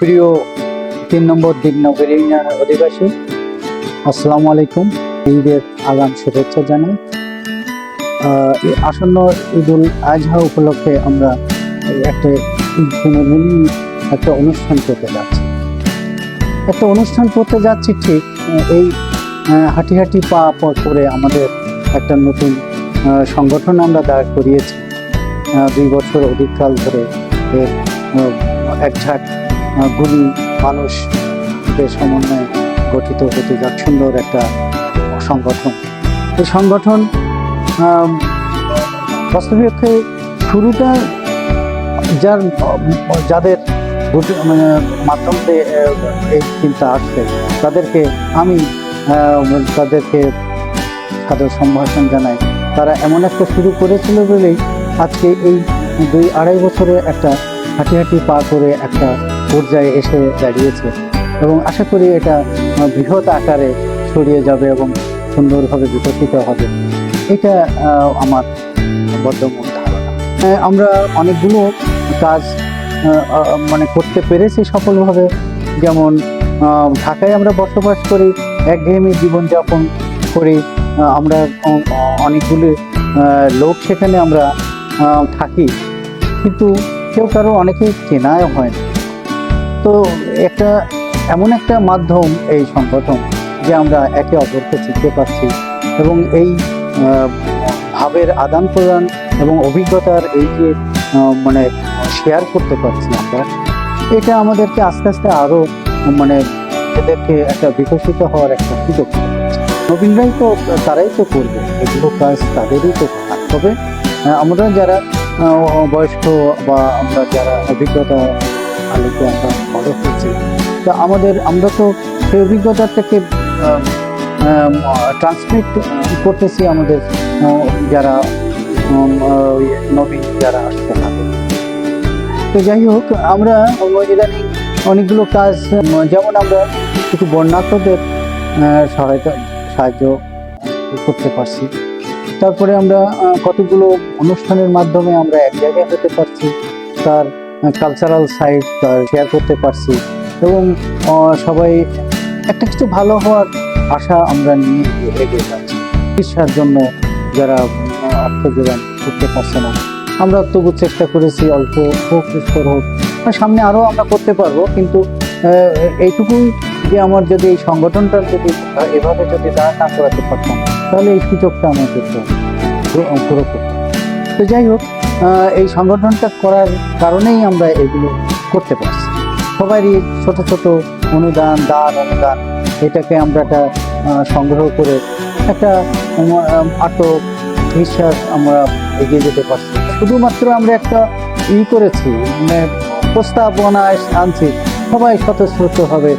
প্রিয় তিন নম্বর দিগনগর ইউনিয়নের অধিবাসী আসসালামু আলাইকুম। ঈদের আগাম শুভেচ্ছা জানাই। আসন্ন ঈদুল আজহা উপলক্ষে আমরা একটা একটা অনুষ্ঠান করতে যাচ্ছি। একটা অনুষ্ঠান করতে যাচ্ছি ঠিক এই হাঁটি হাঁটি পা করে আমাদের একটা নতুন সংগঠন আমরা দাঁড় করিয়েছি। দুই বছর অধিককাল ধরে একঝাঁক আহ, গুণী মানুষদের সমন্বয়ে গঠিত হতে যাক সুন্দর একটা সংগঠন। এই সংগঠন আম, বাস্তবিকতে শুরুটা যার যাদের মানে মাধ্যম দিয়ে এই চিন্তা আসছে তাদেরকে আমি তাদেরকে সাদর সম্ভাষণ জানাই। তারা এমন একটা শুরু করেছিল বলেই আজকে এই দুই আড়াই বছরে একটা হাঁটি হাঁটি পা করে একটা পর্যায়ে এসে দাঁড়িয়েছে এবং আশা করি এটা বৃহৎ আকারে ছড়িয়ে যাবে এবং সুন্দরভাবে বিকশিত হবে। এটা আমার বদ্ধমূল ধারণা। আমরা অনেকগুলো কাজ মানে করতে পেরেছি সফলভাবে। যেমন ঢাকায় আমরা বসবাস করি, একঘেয়েমি জীবনযাপন করি আমরা অনেকগুলি লোক সেখানে আমরা থাকি। কিন্তু কেউ কারও অনেকে চেনাও হয় না। তো একটা, এমন একটা মাধ্যম এই সংগঠন যে আমরা একে অপরকে চিনতে পারছি এবং এই ভাবের আদান প্রদান এবং অভিজ্ঞতার এই যে মানে শেয়ার করতে পারছি আমরা, এটা আমাদেরকে আস্তে আস্তে আরও মানে এদেরকে একটা বিকশিত হওয়ার একটা সুযোগ নবীনরাই তো, তারাই তো করবে, এগুলো কাজ তাদেরই তো। তবে আমরা যারা বয়স্ক বা আমরা যারা অভিজ্ঞতা আলোকে আমরা বড় হয়েছি। তা আমাদের, আমরা তো সেই অভিজ্ঞতা থেকে ট্রান্সমিট করতেছি আমাদের যারা নবীন যারা আসতে থাকে। তো যাই হোক, আমরা ইদানিং অনেকগুলো কাজ, যেমন আমরা কিছু বন্যার্থদের সহায়তা, সাহায্য করতে পারছি। তারপরে আমরা কতগুলো অনুষ্ঠানের মাধ্যমে আমরা এক জায়গায় হতে পারছি, তার কালচারাল সাইট শেয়ার করতে পারছি। এবং সবাই একটা কিছু ভালো হওয়ার আশা আমরা নিয়ে এগিয়ে যাচ্ছি। চিকিৎসার জন্য যারা অর্থ যোগান করতে পারছে না, আমরা তবু চেষ্টা করেছি অল্প হোক। স্তর হোক সামনে আরও আমরা করতে পারব, কিন্তু এইটুকুই যে আমার যদি এই সংগঠনটা যদি এভাবে যদি দাঁড় না করাতে পারতাম, তাহলে এই সুযোগটা আমাকে তো পুরো পুরো করতাম তো যাই হোক এই সংগঠনটা করার কারণেই আমরা এগুলো করতে পারছি। সবারই ছোট ছোট অনুদান, দান, অনুদান, এটাকে আমরা একটা সংগ্রহ করে একটা আটক আত্মবিশ্বাস আমরা এগিয়ে যেতে পারছি। শুধুমাত্র আমরা একটা ই করেছি মানে প্রস্তাবনা আনছি, সবাই স্বতঃস্ফূর্তভাবে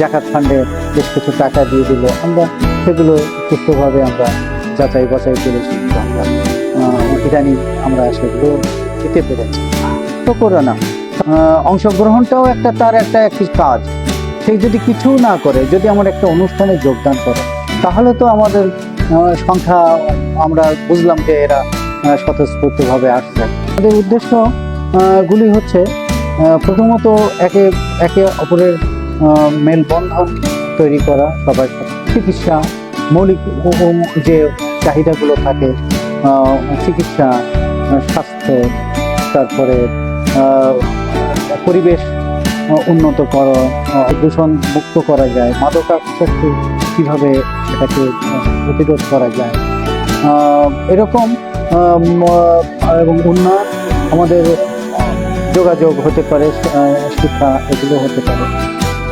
জাকাত ফান্ডে বেশ কিছু টাকা দিয়ে দিল। আমরা সেগুলো সুস্থভাবে আমরা যাচাই বাছাই করে আমরা ইদানিং আমরা সেগুলো দিতে পেরেছি। তো করো না। অংশগ্রহণটাও একটা তার একটা একটি কাজ। সেই যদি কিছু না করে যদি আমার একটা অনুষ্ঠানে যোগদান করে তাহলে তো আমাদের সংখ্যা আমরা বুঝলাম যে এরা স্বতঃস্ফূর্তভাবে আসছে আমাদের উদ্দেশ্য আহ, গুলি হচ্ছে প্রথমত একে একে অপরের মেলবন্ধন তৈরি করা সাথে চিকিৎসা মৌলিক যে চাহিদাগুলো থাকে চিকিৎসা স্বাস্থ্য, তারপরে পরিবেশ উন্নত করা দূষণ মুক্ত করা যায়, মাদকাসক্তি কীভাবে এটাকে প্রতিরোধ করা যায়। এরকম এবং উন্নয়ন আমাদের যোগাযোগ হতে পারে শিক্ষা, এগুলো হতে পারে।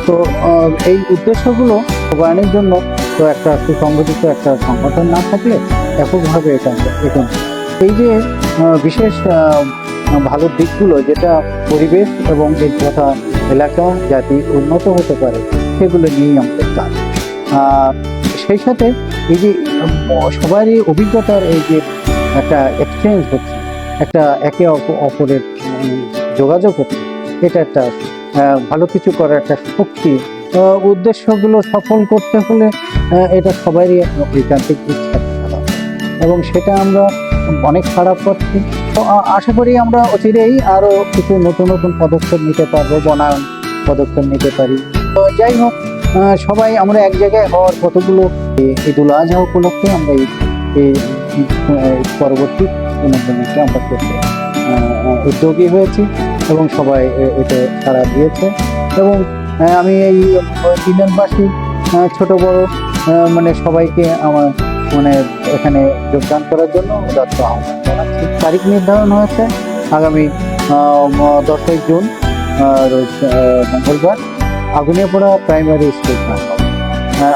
তো এই উদ্দেশ্যগুলো বাস্তবায়নের জন্য তো একটা সুসংগঠিত একটা সংগঠন না থাকলে এককভাবে এটা যায়। এই যে বিশেষ ভালো দিকগুলো, যেটা পরিবেশ এবং এই তথা এলাকা, জাতি উন্নত হতে পারে, সেগুলো নিয়েই আমাদের কাজ সেই সাথে এই যে সবারই অভিজ্ঞতার এই যে একটা এক্সচেঞ্জ হচ্ছে, একটা একে অপ- অপরের যোগাযোগ হচ্ছে, এটা একটা ভালো কিছু করার একটা শক্তি উদ্দেশ্যগুলো সফল করতে হলে এটা সবারই ঐকান্তিক ইচ্ছা এবং সেটা আমরা অনেক খারাপ পাচ্ছি তো আশা করি আমরা অচিরেই আরও কিছু নতুন নতুন পদক্ষেপ নিতে পারব, বনায়ন পদক্ষেপ নিতে পারি। তো যাই হোক সবাই আমরা এক জায়গায় হওয়ার কতগুলো ঈদুল আজহা উপলক্ষে আমরা এই পরবর্তী অনুষ্ঠানকে আমরা করতে উদ্যোগী হয়েছি এবং সবাই এতে সাড়া দিয়েছে। এবং আমি এই দিনেরবাসী ছোট বড় মানে সবাইকে আমার মানে এখানে যোগদান করার জন্য উদাত্ত আহ্বান জানাচ্ছি তারিখ নির্ধারণ হয়েছে আগামী দশই জুন মঙ্গলবার আগুনিয়াপড়া প্রাইমারি স্কুল।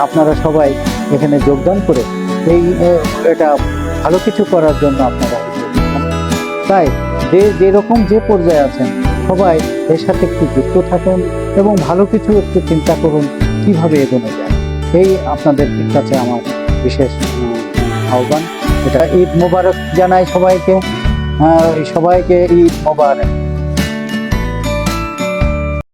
আপনারা সবাই এখানে যোগদান করে এই এটা ভালো কিছু করার জন্য আপনারা তাই যে যেরকম যে পর্যায়ে আছেন, সবাই এর সাথে একটু যুক্ত থাকুন এবং ভালো কিছু একটু চিন্তা করুন কীভাবে এগোনো যায় এই আপনাদের কাছে আমার বিশেষ আহ্বান। এটা ঈদ মোবারক জানাই সবাইকে। আহ, সবাইকে ঈদ মোবারক।